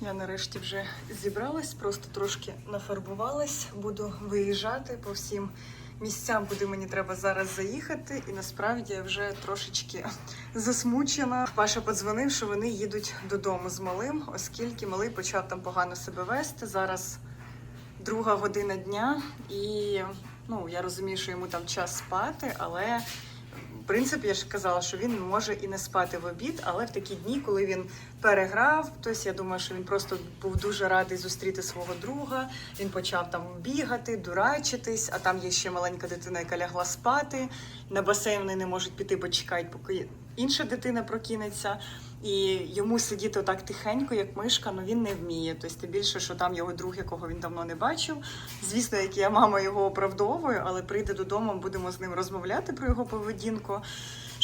Я нарешті вже зібралась, просто трошки нафарбувалась. Буду виїжджати по всім місцям, куди мені треба зараз заїхати. І насправді я вже трошечки засмучена. Паша подзвонив, що вони їдуть додому з малим, оскільки малий почав там погано себе вести. Зараз друга година дня, і ну я розумію, що йому там час спати, але. В принципі, я ж казала, що він може і не спати в обід, але в такі дні, коли він переграв, тобто я думаю, що він просто був дуже радий зустріти свого друга. Він почав там бігати, дурачитись, а там є ще маленька дитина, яка лягла спати. На басейн вони не можуть піти, бо чекають, поки інша дитина прокинеться. І йому сидіти так тихенько, як мишка, ну він не вміє. Тобто, тим більше, що там його друг, якого він давно не бачив. Звісно, як я мама його оправдовую, але прийде додому, будемо з ним розмовляти про його поведінку.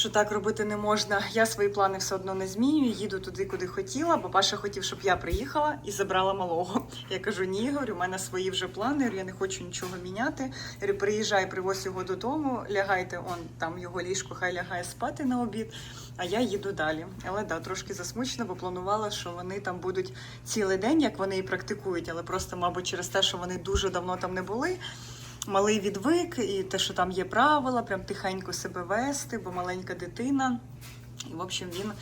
Що так робити не можна. Я свої плани все одно не змінюю. Їду туди, куди хотіла. Бо Паша хотів, щоб я приїхала і забрала малого. Я кажу, ні, говорю, у мене свої вже плани. Я не хочу нічого міняти. Я приїжджай, привозь його додому, лягайте, он там його ліжко, хай лягає спати на обід. А я їду далі. Але да, трошки засмучена, бо планувала, що вони там будуть цілий день, як вони і практикують, але просто, мабуть, через те, що вони дуже давно там не були. Малий відвик, і те, що там є правила, прям тихенько себе вести, бо маленька дитина. І, в общем, він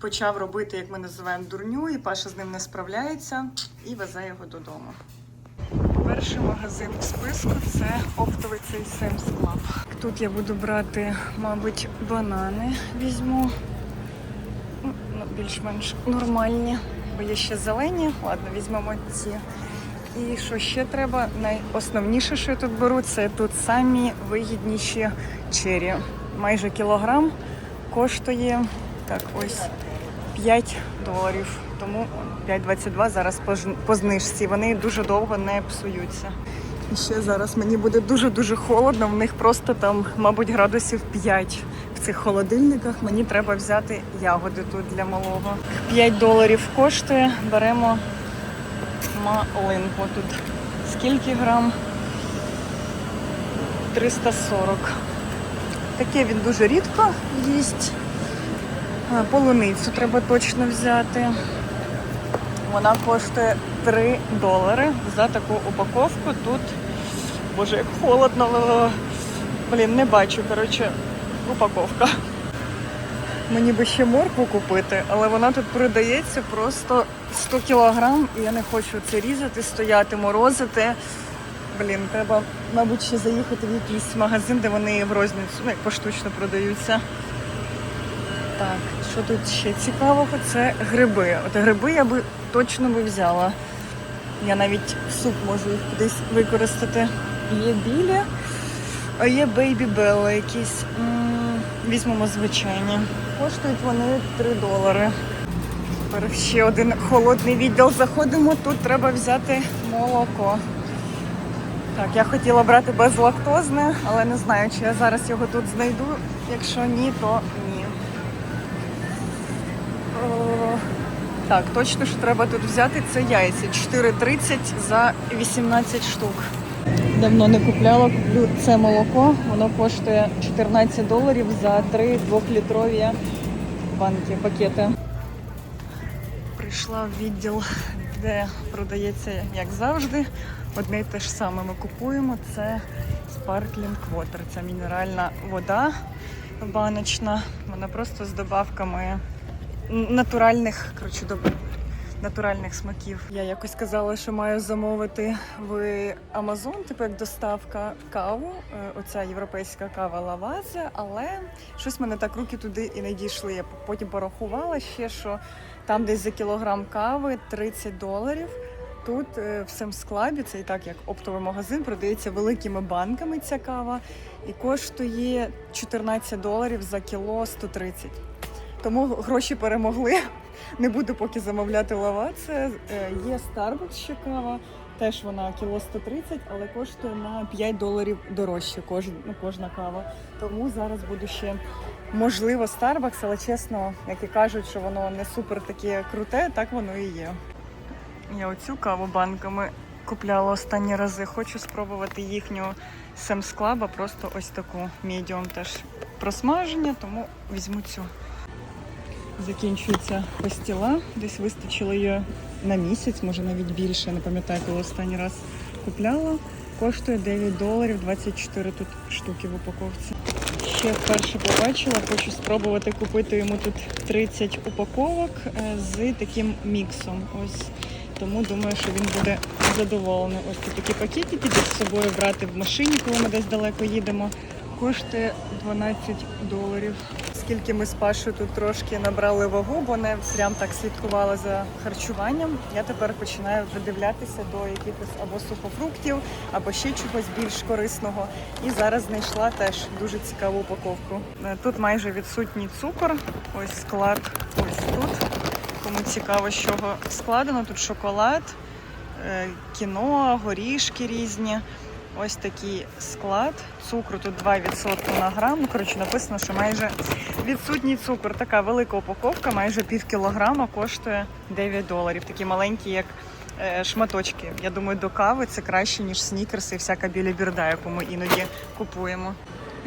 почав робити, як ми називаємо, дурню, і Паша з ним не справляється і везе його додому. Перший магазин в списку це оптовий цей Sam's Club. Тут я буду брати, мабуть, банани візьму. Ну, ну, більш-менш нормальні, бо є ще зелені. Ладно, візьмемо ці. І що ще треба? Найосновніше, що я тут беру, це тут самі вигідніші чері. Майже кілограм коштує так ось 5 доларів. Тому 5,22 зараз по знижці. Вони дуже довго не псуються. І ще зараз мені буде дуже-дуже холодно. В них просто там, мабуть, градусів 5 в цих холодильниках. Мені треба взяти ягоди тут для малого. 5 доларів коштує. Беремо малинку тут. Скільки грам? 340. Таке він дуже рідко їсть. Полуницю треба точно взяти. Вона коштує 3 долари за таку упаковку. Тут, боже, як холодно. Блін, не бачу, коротше, упаковка. Мені би ще моркву купити, але вона тут продається просто 100 кілограм, і я не хочу це різати, стояти, морозити. Блін, треба, мабуть, ще заїхати в якийсь магазин, де вони в розницю, ну, як поштучно продаються. Так, що тут ще цікавого? Це гриби. От гриби я би точно би взяла. Я навіть суп можу їх кудись використати. Є білі, а є бейбі белла якісь. М, Візьмемо звичайні. Коштують вони 3 долари. Тепер ще один холодний відділ заходимо. Тут треба взяти молоко. Так, я хотіла брати безлактозне, але не знаю, чи я зараз його тут знайду. Якщо ні, то ні. О, Так, точно, що треба тут взяти, це яйця. 4,30 за 18 штук. Давно не купляла, куплю це молоко. Воно коштує 14 доларів за 3 двохлітрові банки, пакети. Прийшла в відділ, де продається, як завжди, одне й те ж саме ми купуємо. Це Sparkling Water. Це мінеральна вода баночна. Вона просто з добавками натуральних, коротше, доб- натуральних смаків. Я якось казала, що маю замовити в Amazon, типу як доставка каву. е, Оця європейська кава лавазе, але щось мене так руки туди і не дійшли. Я потім порахувала ще, що там десь за кілограм кави 30 доларів. Тут е, в Семсклабі, це і так як оптовий магазин, продається великими банками ця кава і коштує 14 доларів за кіло 130. Тому гроші перемогли. Не буду поки замовляти лава. Це е, є Starbucks ще кава. Теж вона кіло 130, але коштує на 5 доларів дорожче ну, кожна кава. Тому зараз буду ще можливо Starbucks, але чесно, як і кажуть, що воно не супер таке круте, так воно і є. Я оцю каву банками купляла останні рази. Хочу спробувати їхню Club, просто ось таку медіум теж просмаження, тому візьму цю. Закінчується пастіла. Десь вистачило її на місяць, може навіть більше. Не пам'ятаю, коли останній раз купляла. Коштує 9 доларів, 24 тут штуки в упаковці. Ще вперше побачила, хочу спробувати купити йому тут 30 упаковок е, з таким міксом. Ось тому думаю, що він буде задоволений. Ось тут такі пакетики, з собою брати в машині, коли ми десь далеко їдемо. Коштує 12 доларів. Скільки ми з Пашою тут трошки набрали вагу, бо не прям так слідкувала за харчуванням. Я тепер починаю придивлятися до якихось або сухофруктів, або ще чогось більш корисного. І зараз знайшла теж дуже цікаву упаковку. Е, Тут майже відсутній цукор. Ось склад ось тут. Кому цікаво, з чого складено. Тут шоколад, е, кіно, горішки різні. Ось такий склад. Цукру тут 2% на грам. Коротше, написано, що майже відсутній цукор. Така велика упаковка, майже пів кілограма, коштує 9 доларів. Такі маленькі, як е, шматочки. Я думаю, до кави це краще, ніж снікерси і всяка бірда, яку ми іноді купуємо.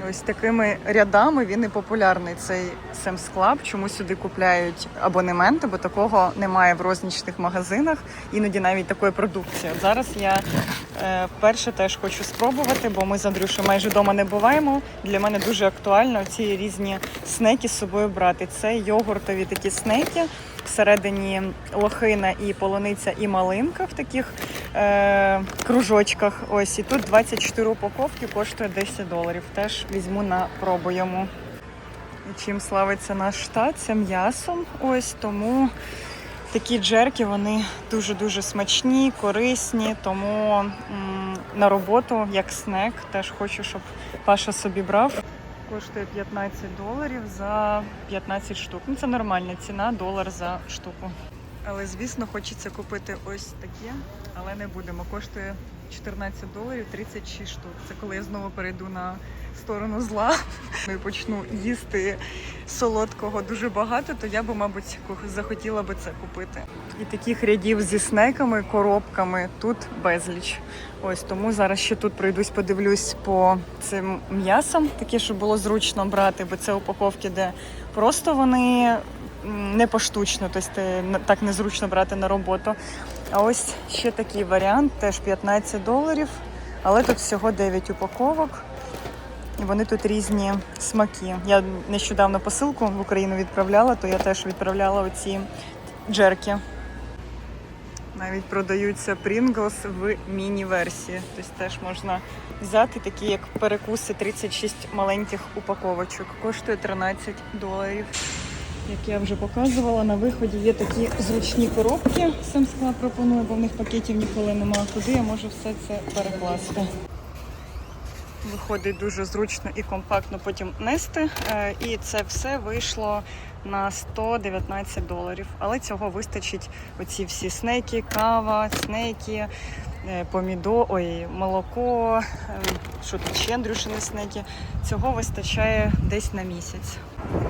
Ось такими рядами він і популярний цей Sam's Club. Чому сюди купляють абонементи, бо такого немає в рознічних магазинах, іноді навіть такої продукції. Зараз я е, вперше теж хочу спробувати, бо ми з Андрюшею майже вдома не буваємо. Для мене дуже актуально ці різні снеки з собою брати. Це йогуртові такі снеки. Всередині лохина і полуниця, і малинка в таких е, кружочках. Ось і тут 24 упаковки коштує 10 доларів. Теж візьму на пробу йому. Чим славиться наш штат, це м'ясом. Ось тому такі джерки вони дуже-дуже смачні, корисні. Тому м, на роботу, як снек, теж хочу, щоб Паша собі брав. Коштує 15 доларів за 15 штук. Ну, це нормальна ціна, долар за штуку. Але звісно, хочеться купити ось таке, але не будемо. Коштує 14 доларів 36 штук. Це коли я знову перейду на сторону зла і почну їсти солодкого дуже багато, то я би, мабуть, захотіла би це купити. І таких рядів зі снеками, коробками тут безліч. Ось тому зараз ще тут пройдусь, подивлюсь по цим м'ясам, таке, щоб було зручно брати, бо це упаковки, де просто вони не поштучно, тобто так незручно брати на роботу. А ось ще такий варіант, теж 15 доларів, але тут всього 9 упаковок. Вони тут різні смаки. Я нещодавно посилку в Україну відправляла, то я теж відправляла оці джерки. Навіть продаються Pringles в міні-версії. Тобто теж можна взяти такі, як перекуси, 36 маленьких упаковочок. Коштує 13 доларів. Як я вже показувала, на виході є такі зручні коробки. Сам склад пропонує, бо в них пакетів ніколи немає. Куди я можу все це перекласти. Виходить дуже зручно і компактно потім нести. Е, І це все вийшло на 119 доларів. Але цього вистачить оці всі снеки, кава, снеки, е, помідо, ой, молоко, е, що тут ще Андрюшини снеки. Цього вистачає десь на місяць.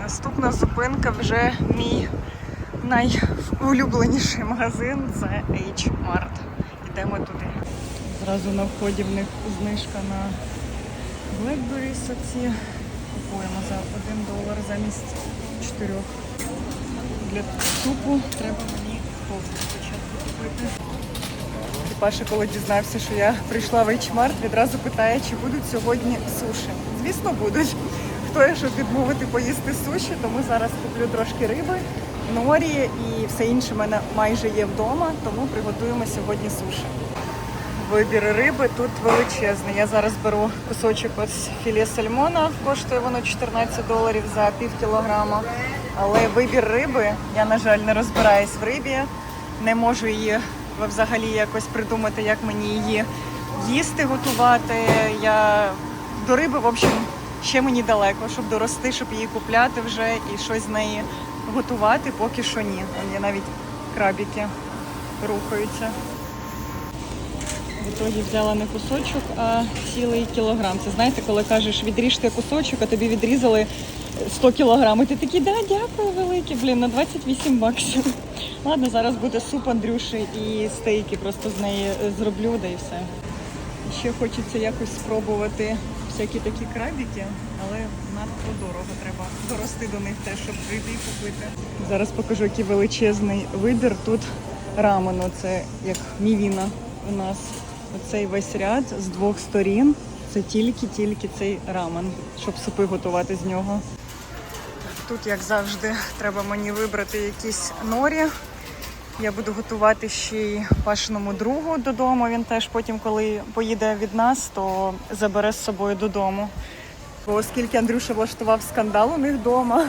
Наступна зупинка вже мій найулюбленіший магазин це H-Mart. Йдемо туди. Зразу на вході в них знижка на Blackberries оці. Купуємо за 1 долар замість 4. Для супу треба мені кофту спочатку купити. Паша, коли дізнався, що я прийшла в H-Mart, відразу питає, чи будуть сьогодні суші. Звісно, будуть. Хто я, щоб відмовити поїсти суші, тому зараз куплю трошки риби, норі і все інше в мене майже є вдома, тому приготуємо сьогодні суші. Вибір риби тут величезний. Я зараз беру кусочок ось філе сальмона, коштує воно 14 доларів за пів кілограма. Але вибір риби, я, на жаль, не розбираюсь в рибі, не можу її взагалі якось придумати, як мені її їсти, готувати. Я до риби, в общем, ще мені далеко, щоб дорости, щоб її купляти вже і щось з неї готувати, поки що ні. Є навіть крабіки рухаються. В ітогі взяла не кусочок, а цілий кілограм. Це знаєте, коли кажеш, відріжте кусочок, а тобі відрізали 100 кілограм. І ти такий, да, дякую велике, блін, на 28 баксів. Ладно, зараз буде суп Андрюші і стейки просто з неї е, зроблю, да і все. Ще хочеться якось спробувати всякі такі крабики, але надто дорого. Треба дорости до них теж, щоб прийти і купити. Зараз покажу, який величезний вибір. Тут рамену, це як мівіна у нас. Оцей весь ряд з двох сторін. Це тільки-тільки цей рамен, щоб супи готувати з нього. Тут, як завжди, треба мені вибрати якісь норі. Я буду готувати ще й пашиному другу додому. Він теж потім, коли поїде від нас, то забере з собою додому. Бо оскільки Андрюша влаштував скандал у них вдома,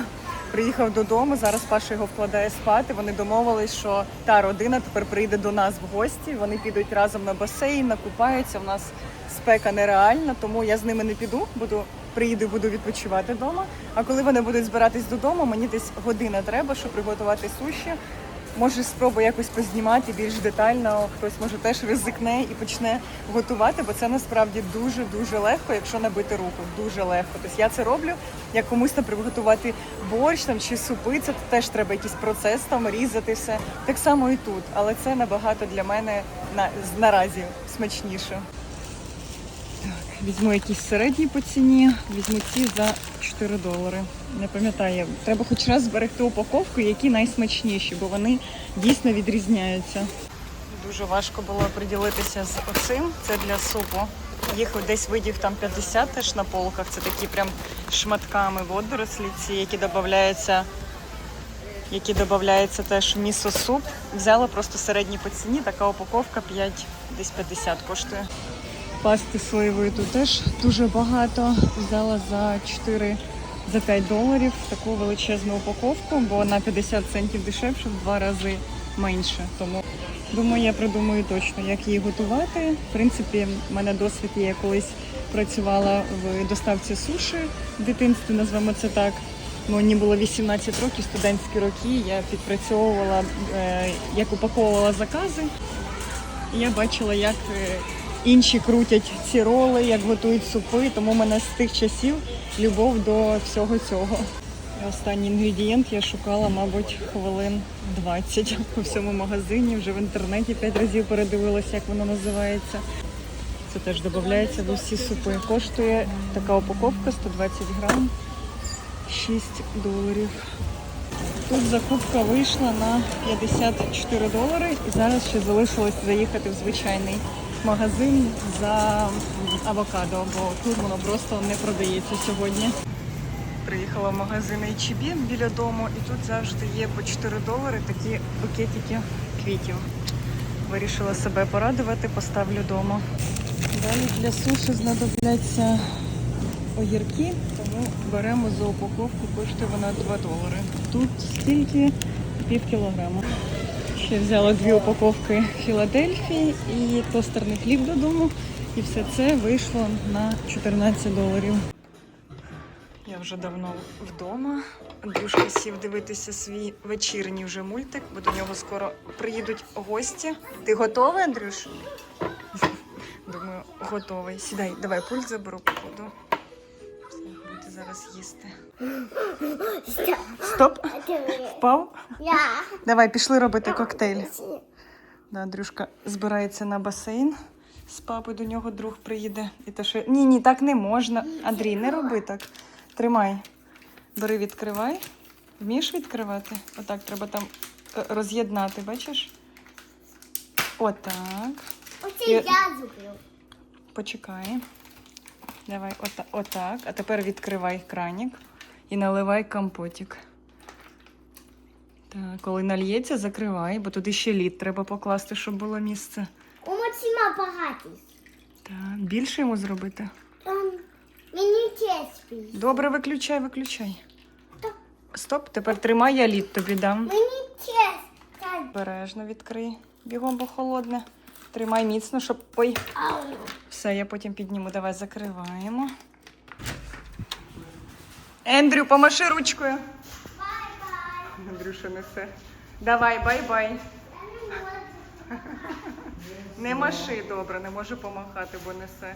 приїхав додому. Зараз Паша його вкладає спати. Вони домовились, що та родина тепер прийде до нас в гості. Вони підуть разом на басейн, накупаються. У нас спека нереальна, тому я з ними не піду. Буду приїду, буду відпочивати вдома. А коли вони будуть збиратись додому, мені десь година треба, щоб приготувати суші. Може, спробую якось познімати більш детально. Хтось може теж ризикне і почне готувати, бо це насправді дуже дуже легко, якщо набити руку. Дуже легко. Тобто я це роблю, як комусь там приготувати борщ там чи супи. Це теж треба якийсь процес там різати все. Так само і тут, але це набагато для мене на наразі смачніше. Візьму якісь середні по ціні, візьму ці за 4 долари. Не пам'ятаю, треба хоч раз зберегти упаковку, які найсмачніші, бо вони дійсно відрізняються. Дуже важко було приділитися з оцим. Це для супу. Їх десь видів там 50 теж на полках. Це такі прям шматками водорослі, ці, які додаються, які додаються теж в місо-суп. Взяла просто середні по ціні, така упаковка 5, десь 50 коштує. Пасти соєвої тут теж дуже багато. Взяла за 4 за 5 доларів таку величезну упаковку, бо на 50 центів дешевше в два рази менше. Тому думаю, я придумаю точно, як її готувати. В принципі, в мене досвід є. Я колись працювала в доставці суші в дитинстві, назвемо це так. Мені було 18 років, студентські роки. Я підпрацьовувала, е, як упаковувала закази. І я бачила, як е, інші крутять ці роли, як готують супи, тому в мене з тих часів любов до всього цього. Останній інгредієнт я шукала, мабуть, хвилин 20 по всьому магазині. Вже в інтернеті 5 разів передивилася, як воно називається. Це теж додається в усі супи. Коштує така упаковка 120 грам, 6 доларів. Тут закупка вийшла на 54 долари і зараз ще залишилось заїхати в звичайний магазин за авокадо, бо тут воно просто не продається сьогодні. Приїхала в магазин H&B біля дому і тут завжди є по 4 долари такі букетики квітів. Вирішила себе порадувати, поставлю вдома. Далі для суші знадобляться огірки, тому беремо за упаковку, коштує вона 2 долари. Тут стільки пів кілограма. Ще взяла дві упаковки Філадельфії і тостерний хліб додому. І все це вийшло на 14 доларів. Я вже давно вдома. Андрюшка сів дивитися свій вечірній вже мультик, бо до нього скоро приїдуть гості. Ти готовий, Андрюш? Думаю, готовий. Сідай, давай пульт заберу, походу. Зараз їсти. Стоп! Впав? Я. Давай, пішли робити коктейль. Да, Андрюшка збирається на басейн. З папою до нього друг приїде. І те, що... Ні, ні, так не можна. Андрій, не роби так. Тримай. Бери, відкривай. Вмієш відкривати? Отак треба там е, роз'єднати, бачиш? Отак. Оце Я- я зроблю. Почекай. Давай, ота- отак. А тепер відкривай кранік і наливай компотик. Так, коли нальється, закривай, бо туди ще лід треба покласти, щоб було місце. У Максима багатість. Так, більше йому зробити. Там мені чеспі. Добре, виключай, виключай. Стоп, тепер тримай, я лід тобі дам. Мені честь. Обережно відкрий. Бігом, бо холодне. Тримай міцно, щоб. Ой, все, я потім підніму. Давай закриваємо. Ендрю, помаши ручкою. Бай-бай. Андрюша несе. Давай, бай-бай. Не маши добре, не можу помахати, бо несе.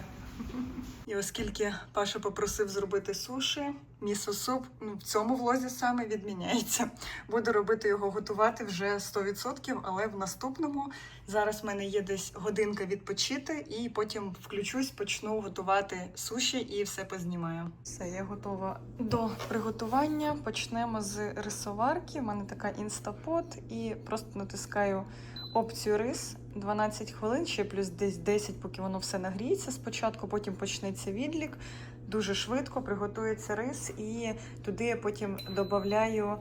І оскільки Паша попросив зробити суші, місо-суп ну, в цьому влозі саме відміняється. Буду робити його готувати вже 100%, але в наступному зараз в мене є десь годинка відпочити, і потім включусь, почну готувати суші і все познімаю. Все, я готова до приготування. Почнемо з рисоварки. У мене така інстапот, і просто натискаю опцію рис 12 хвилин, ще плюс десь 10, поки воно все нагріється спочатку, потім почнеться відлік. Дуже швидко приготується рис, і туди я потім додаю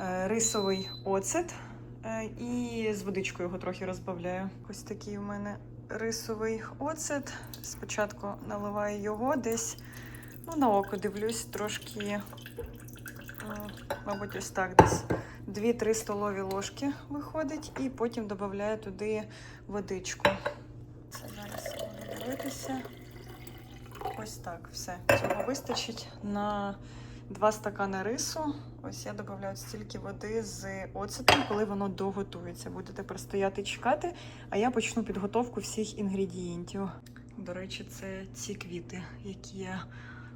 е, рисовий оцет е, і з водичкою його трохи розбавляю. Ось такий у мене рисовий оцет. Спочатку наливаю його десь, ну, на око дивлюсь, трошки, е, мабуть, ось так десь. 2-3 столові ложки виходить, і потім додаю туди водичку. Це зараз дивитися. Ось так, все. Цього вистачить на 2 стакани рису. Ось я додаю стільки води з оцетом, коли воно доготується. Будете простояти чекати, а я почну підготовку всіх інгредієнтів. До речі, це ці квіти, які я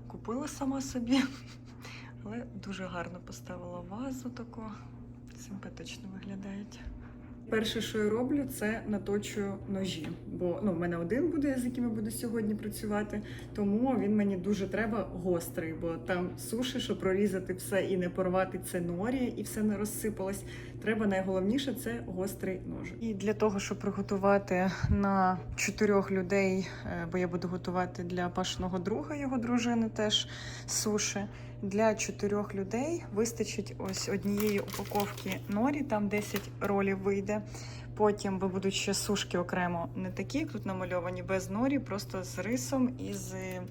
купила сама собі. Але дуже гарно поставила вазу таку. Симпатично виглядають. Перше, що я роблю, це наточую ножі. Бо ну, в мене один буде, з яким я буду сьогодні працювати. Тому він мені дуже треба гострий, бо там суші, щоб прорізати все і не порвати це норі, і все не розсипалось. Треба найголовніше це гострий нож. І для того, щоб приготувати на чотирьох людей, е, бо я буду готувати для пашного друга, його дружини теж суші. Для чотирьох людей вистачить ось однієї упаковки норі, там 10 ролів вийде. Потім ви будуть ще сушки окремо, не такі, як тут намальовані, без норі, просто з рисом і з е,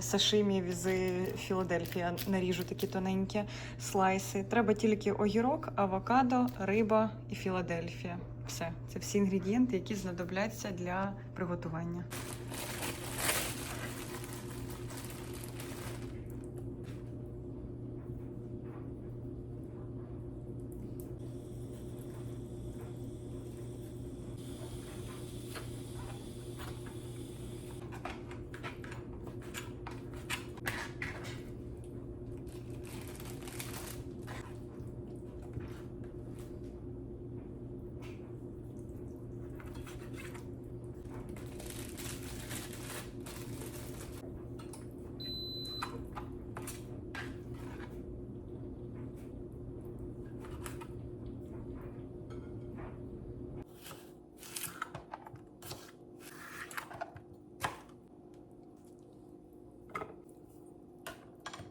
сашимі з Філадельфія. Наріжу такі тоненькі слайси. Треба тільки огірок, авокадо, риба і Філадельфія. Все, це всі інгредієнти, які знадобляться для приготування.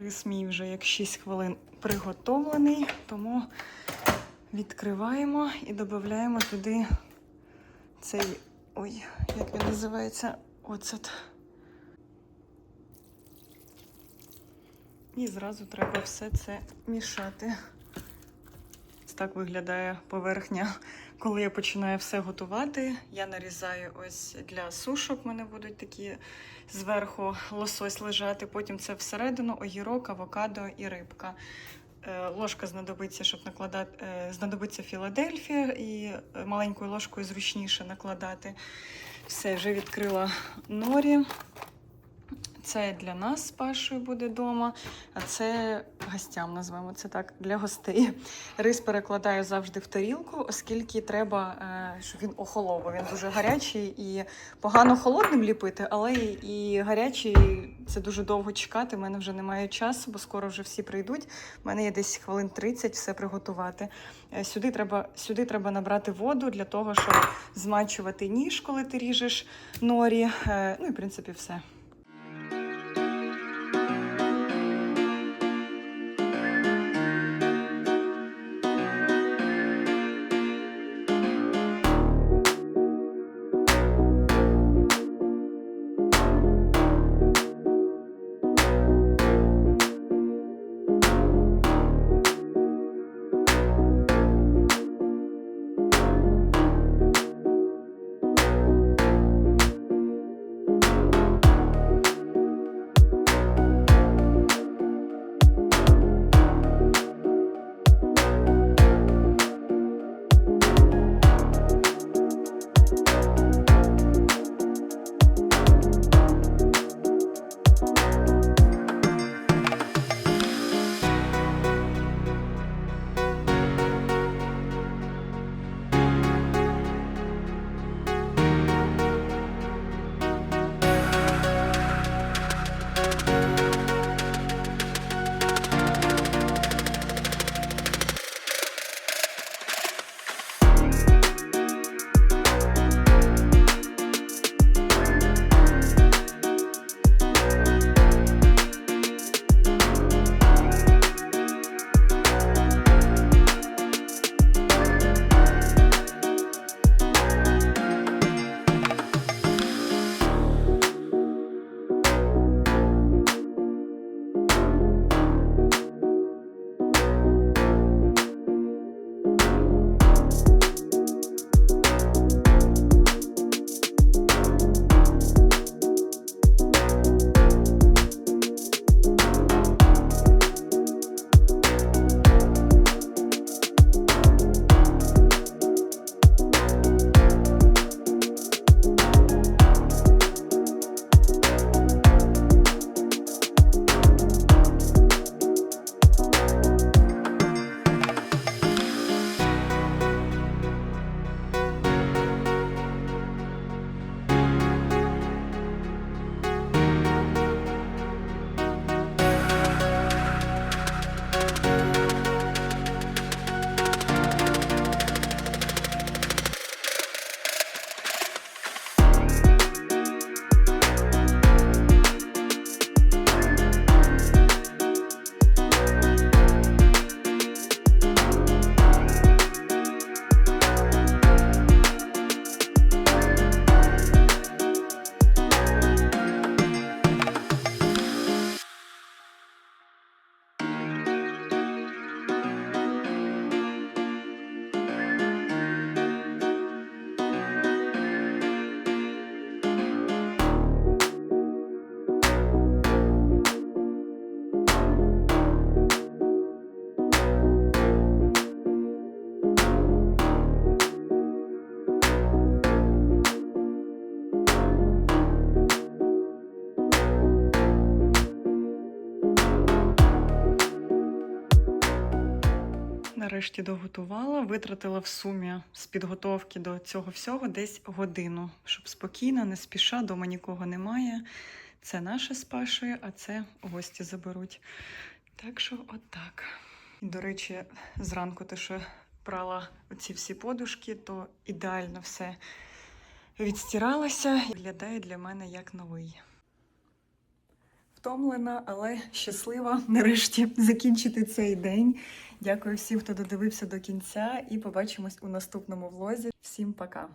Рис мій вже як 6 хвилин приготовлений, тому відкриваємо і додаємо туди цей, ой, як він називається, оцет. І зразу треба все це мішати. Ось так виглядає поверхня, коли я починаю все готувати. Я нарізаю ось для сушок. У мене будуть такі зверху лосось лежати. Потім це всередину, огірок, авокадо і рибка. Е, Ложка знадобиться, щоб накладати, е, знадобиться Філадельфія, і е, маленькою ложкою зручніше накладати. Все, вже відкрила норі. Це для нас з Пашою буде вдома, а це гостям назвемо це так для гостей. Рис перекладаю завжди в тарілку, оскільки треба, е, щоб він охолов. бо Він дуже гарячий і погано холодним ліпити, але і гарячий це дуже довго чекати. У мене вже немає часу, бо скоро вже всі прийдуть. У мене є десь хвилин 30 все приготувати. Е, Сюди треба, сюди треба набрати воду для того, щоб змачувати ніж, коли ти ріжеш норі. Е, Ну і в принципі все. Нарешті доготувала, витратила в сумі з підготовки до цього всього десь годину, щоб спокійно, не спіша, дома нікого немає. Це наше з Пашею, а це гості заберуть. Так що, отак. І, до речі, зранку те, що прала ці всі подушки, то ідеально все відстиралося. Виглядає для мене як новий. Втомлена, але щаслива нарешті закінчити цей день. Дякую всім, хто додивився до кінця, і побачимось у наступному влозі. Всім пока!